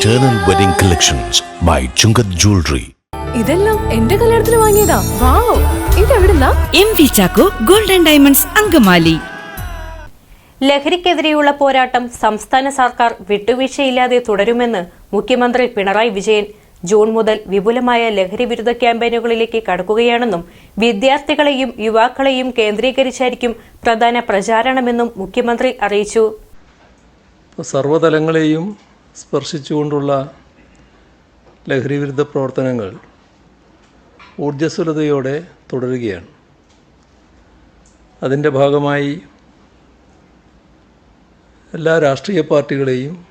Eternal Wedding Collections by Chungath Jewelry. ഇതെല്ലാം എന്റെ കല്യാണത്തിന് വാങ്ങിയതാ. Wow. ഇതെവിടുന്നാ? M V Chacko golden diamonds Angamaly. ലഹരിക്കെതിരെയുള്ള പോരാട്ടം സംസ്ഥാന സർക്കാർ വിട്ടുവീഴ്ചയില്ലാതെ തുടരുമെന്ന് മുഖ്യമന്ത്രി പിണറായി വിജയൻ ജൂൺ മുതൽ വിപുലമായ ലഹരി വിരുദ്ധ ക്യാമ്പയിനുകളിലേക്ക് കടക്കുകയാണെന്നും വിദ്യാർത്ഥികളെയും യുവാക്കളെയും കേന്ദ്രീകരിച്ചായിരിക്കും പ്രധാന പ്രചാരണമെന്നും മുഖ്യമന്ത്രി അറിയിച്ചു. സർവതലങ്ങളെയും സർവതലങ്ങളെയും സ്പർശിച്ചുകൊണ്ടുള്ള ലഹരിവിരുദ്ധ പ്രവർത്തനങ്ങൾ ഊർജസ്വലതയോടെ തുടരുകയാണ്. അതിന്റെ ഭാഗമായി എല്ലാ രാഷ്ട്രീയ പാർട്ടികളെയും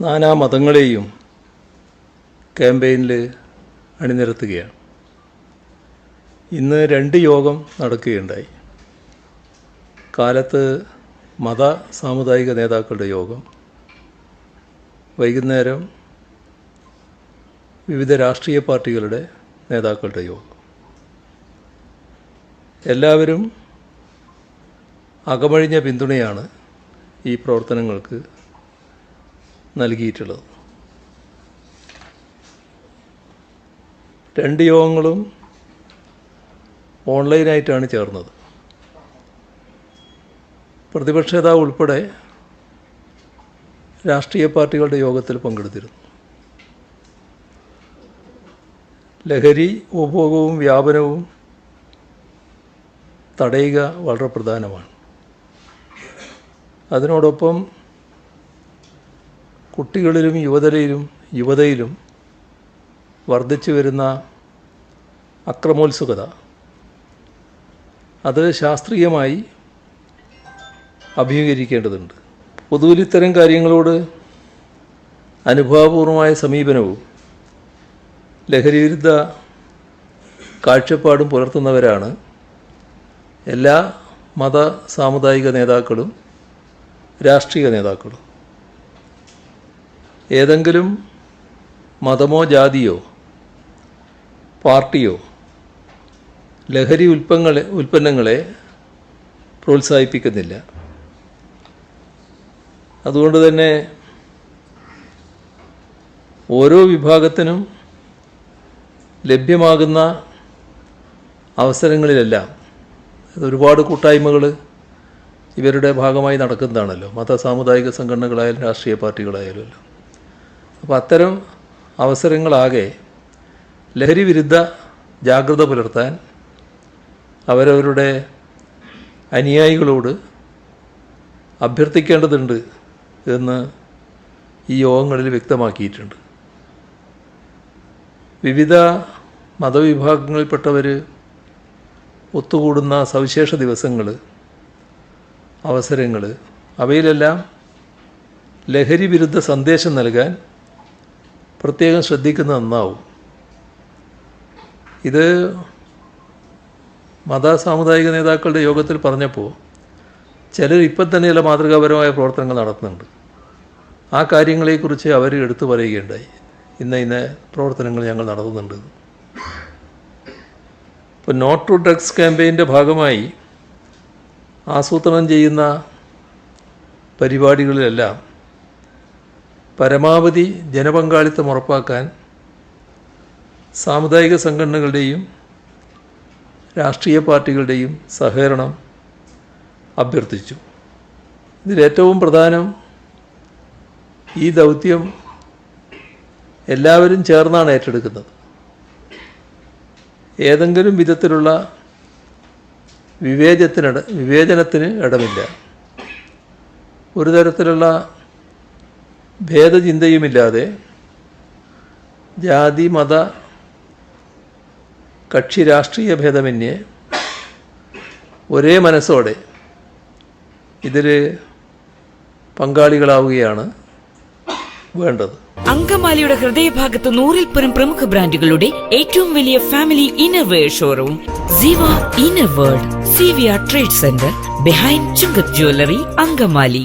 നാനാ മതങ്ങളെയും ക്യാമ്പയിനിൽ അണിനിരത്തുകയാണ്. ഇന്ന് രണ്ട് യോഗം നടക്കുകയുണ്ടായി. കാലത്ത് മത സാമുദായിക നേതാക്കളുടെ യോഗം വൈകുന്നേരം വിവിധ രാഷ്ട്രീയ പാർട്ടികളുടെ നേതാക്കളുടെ യോഗം. എല്ലാവരും അകമഴിഞ്ഞ പിന്തുണയാണ് ഈ പ്രവർത്തനങ്ങൾക്ക് നൽകിയിട്ടുള്ളത്. രണ്ട് യോഗങ്ങളും ഓൺലൈനായിട്ടാണ് ചേർന്നത്. പ്രതിപക്ഷ നേതാവ് ഉൾപ്പെടെ രാഷ്ട്രീയ പാർട്ടികളുടെ യോഗത്തിൽ പങ്കെടുത്തിരുന്നു. ലഹരി ഉപഭോഗവും വ്യാപനവും തടയുക വളരെ പ്രധാനമാണ്. അതിനോടൊപ്പം കുട്ടികളിലും യുവതരയിലും യുവതയിലും വർദ്ധിച്ചു വരുന്ന അക്രമോത്സുകത. അത് ശാസ്ത്രീയമായി അഭിമുഖീകരിക്കേണ്ടതുണ്ട്. പൊതുവിൽ ഇത്തരം കാര്യങ്ങളോട് അനുഭാവപൂർവമായ സമീപനവും ലഹരിവിരുദ്ധ കാഴ്ചപ്പാടും പുലർത്തുന്നവരാണ് എല്ലാ മത സാമുദായിക നേതാക്കളും രാഷ്ട്രീയ നേതാക്കളും. ഏതെങ്കിലും മതമോ ജാതിയോ പാർട്ടിയോ ലഹരി ഉൽപ്പങ്ങളെ ഉൽപ്പന്നങ്ങളെ പ്രോത്സാഹിപ്പിക്കുന്നില്ല. അതുകൊണ്ട് തന്നെ ഓരോ വിഭാഗത്തിനും ലഭ്യമാകുന്ന അവസരങ്ങളിലെല്ലാം ഒരുപാട് കൂട്ടായ്മകൾ ഇവരുടെ ഭാഗമായി നടക്കുന്നതാണല്ലോ. മത സാമുദായിക സംഘടനകളായാലും രാഷ്ട്രീയ പാർട്ടികളായാലും എല്ലാം. അപ്പോൾ അത്തരം അവസരങ്ങളാകെ ലഹരി വിരുദ്ധ ജാഗ്രത പുലർത്താൻ അവരവരുടെ അനുയായികളോട് അഭ്യർത്ഥിക്കേണ്ടതുണ്ട് എന്ന് ഈ യോഗങ്ങളിൽ വ്യക്തമാക്കിയിട്ടുണ്ട്. വിവിധ മതവിഭാഗങ്ങളിൽപ്പെട്ടവർ ഒത്തുകൂടുന്ന സവിശേഷ ദിവസങ്ങൾ അവസരങ്ങൾ അവയിലെല്ലാം ലഹരി വിരുദ്ധ സന്ദേശം നൽകാൻ പ്രത്യേകം ശ്രദ്ധിക്കുന്നത് നന്നാവും. ഇത് മത സാമുദായിക നേതാക്കളുടെ യോഗത്തിൽ പറഞ്ഞപ്പോൾ ചിലർ ഇപ്പം തന്നെയുള്ള മാതൃകാപരമായ പ്രവർത്തനങ്ങൾ നടത്തുന്നുണ്ട്. ആ കാര്യങ്ങളെക്കുറിച്ച് അവർ എടുത്തു പറയുകയുണ്ടായി. ഇന്ന ഇന്ന പ്രവർത്തനങ്ങൾ ഞങ്ങൾ നടത്തുന്നുണ്ട്. ഇപ്പോൾ നോട്ട് ടു ഡ്രഗ്സ് ക്യാമ്പയിന്റെ ഭാഗമായി ആസൂത്രണം ചെയ്യുന്ന പരിപാടികളിലെല്ലാം പരമാവധി ജനപങ്കാളിത്തം ഉറപ്പാക്കാൻ സാമുദായിക സംഘടനകളുടെയും രാഷ്ട്രീയ പാർട്ടികളുടെയും സഹകരണം അഭ്യർത്ഥിച്ചു. ഇതിലേറ്റവും പ്രധാനം ഈ ദൗത്യം എല്ലാവരും ചേർന്നാണ് ഏറ്റെടുക്കുന്നത്. ഏതെങ്കിലും വിധത്തിലുള്ള വിവേചത്തിനിട വിവേചനത്തിന് ഇടമില്ല. ഒരു തരത്തിലുള്ള ഭേദചിന്തയുമില്ലാതെ ജാതി മത കക്ഷി രാഷ്ട്രീയ ഭേദമന്യേ ഒരേ മനസ്സോടെ ഇതിൽ പങ്കാളികളാവുകയാണ് വേണ്ടത്. അങ്കമാലിയുടെ ഹൃദയഭാഗത്ത് നൂറിൽ പരം പ്രമുഖ ബ്രാൻഡുകളുടെ ഏറ്റവും വലിയ family innerwear showroom Siva inner world C V R trade centre behind Chungath jewellery Angamaly.